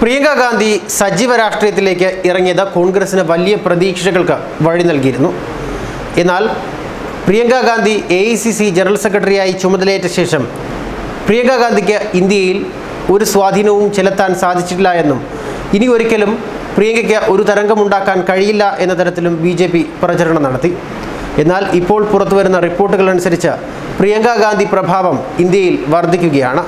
പ്രിയങ്ക ഗാന്ധി സജീവ രാഷ്ട്രീയത്തിലേക്ക് ഇറങ്ങിയത് കോൺഗ്രസിന് വലിയ പ്രതീക്ഷകൾക്ക് വഴി നൽകിയിരുന്നു. എന്നാൽ Priyanka Gandhi A C general സെക്രട്ടറിയായി ചുമതലയേറ്റ ശേഷം പ്രിയങ്ക ഗാന്ധിക്ക് ഇന്ത്യയിൽ ഒരു സ്വാധീനവും ചെലുത്താൻ സാധിച്ചിട്ടില്ല എന്നും ഇനി ഒരിക്കലും പ്രിയങ്കയ്ക്ക് ഒരു തരംഗമുണ്ടാക്കാൻ കഴിയില്ല എന്ന തരത്തിലും ബി ജെ പി പ്രചരണം നടത്തി. എന്നാൽ ഇപ്പോൾ പുറത്തുവരുന്ന റിപ്പോർട്ടുകൾ അനുസരിച്ച് പ്രിയങ്ക ഗാന്ധി പ്രഭാവം ഇന്ത്യയിൽ വർദ്ധിക്കുകയാണ്.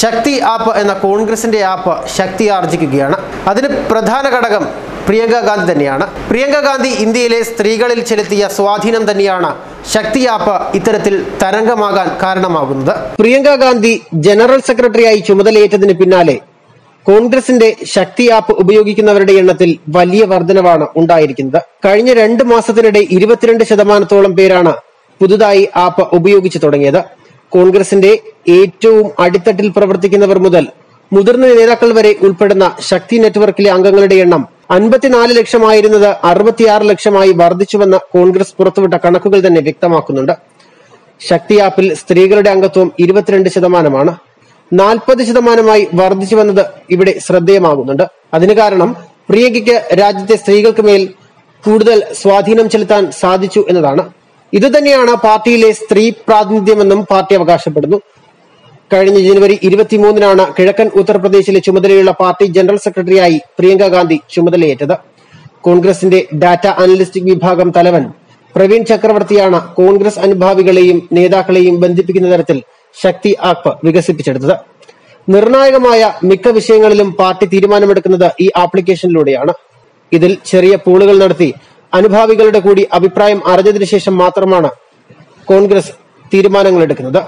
ശക്തി ആപ്പ് എന്ന കോൺഗ്രസിന്റെ ആപ്പ് ശക്തി ആർജിക്കുകയാണ്. അതിന് പ്രധാന ഘടകം പ്രിയങ്ക ഗാന്ധി തന്നെയാണ്. പ്രിയങ്ക ഗാന്ധി ഇന്ത്യയിലെ സ്ത്രീകളിൽ ചെലുത്തിയ സ്വാധീനം തന്നെയാണ് ശക്തി ആപ്പ് ഇത്തരത്തിൽ തരംഗമാകാൻ കാരണമാകുന്നത്. പ്രിയങ്ക ഗാന്ധി ജനറൽ സെക്രട്ടറിയായി ചുമതലയേറ്റതിന് പിന്നാലെ കോൺഗ്രസിന്റെ ശക്തി ആപ്പ് ഉപയോഗിക്കുന്നവരുടെ എണ്ണത്തിൽ വലിയ വർധനവാണ് ഉണ്ടായിരിക്കുന്നത്. കഴിഞ്ഞ രണ്ട് മാസത്തിനിടെ ഇരുപത്തിരണ്ട് ശതമാനത്തോളം പേരാണ് പുതുതായി ആപ്പ് ഉപയോഗിച്ചു തുടങ്ങിയത്. കോൺഗ്രസിന്റെ ഏറ്റവും അടിത്തട്ടിൽ പ്രവർത്തിക്കുന്നവർ മുതൽ മുതിർന്ന നേതാക്കൾ വരെ ഉൾപ്പെടുന്ന ശക്തി നെറ്റ്വർക്കിലെ അംഗങ്ങളുടെ എണ്ണം അൻപത്തിനാല് ലക്ഷമായിരുന്നത് അറുപത്തിയാറ് ലക്ഷമായി വർദ്ധിച്ചുവെന്ന് കോൺഗ്രസ് പുറത്തുവിട്ട കണക്കുകൾ തന്നെ വ്യക്തമാക്കുന്നുണ്ട്. ശക്തി ആപ്പിൽ സ്ത്രീകളുടെ അംഗത്വം ഇരുപത്തിരണ്ട് ശതമാനമാണ്. നാൽപ്പത് ശതമാനമായി വർദ്ധിച്ചു വന്നത് ഇവിടെ ശ്രദ്ധേയമാകുന്നുണ്ട്. അതിന് കാരണം പ്രിയങ്കയ്ക്ക് രാജ്യത്തെ സ്ത്രീകൾക്ക് മേൽ കൂടുതൽ സ്വാധീനം ചെലുത്താൻ സാധിച്ചു എന്നതാണ്. ഇതുതന്നെയാണ് പാർട്ടിയിലെ സ്ത്രീ പ്രാതിനിധ്യമെന്നും പാർട്ടി അവകാശപ്പെടുന്നു. കഴിഞ്ഞ ജനുവരി ഇരുപത്തിമൂന്നിനാണ് കിഴക്കൻ ഉത്തർപ്രദേശിലെ ചുമതലയുള്ള പാർട്ടി ജനറൽ സെക്രട്ടറിയായി പ്രിയങ്ക ഗാന്ധി ചുമതലയേറ്റത്. കോൺഗ്രസിന്റെ ഡാറ്റ അനലിസ്റ്റിക് വിഭാഗം തലവൻ പ്രവീൺ ചക്രവർത്തിയാണ് കോൺഗ്രസ് അനുഭാവികളെയും നേതാക്കളെയും ബന്ധിപ്പിക്കുന്ന തരത്തിൽ ശക്തി ആപ്പ് വികസിപ്പിച്ചെടുത്തത്. നിർണായകമായ മിക്ക വിഷയങ്ങളിലും പാർട്ടി തീരുമാനമെടുക്കുന്നത് ഈ ആപ്ലിക്കേഷനിലൂടെയാണ്. ഇതിൽ ചെറിയ പൂളുകൾ നടത്തി അനുഭാവികളുടെ കൂടി അഭിപ്രായം അറിഞ്ഞതിനു ശേഷം മാത്രമാണ് കോൺഗ്രസ് തീരുമാനങ്ങൾ എടുക്കുന്നത്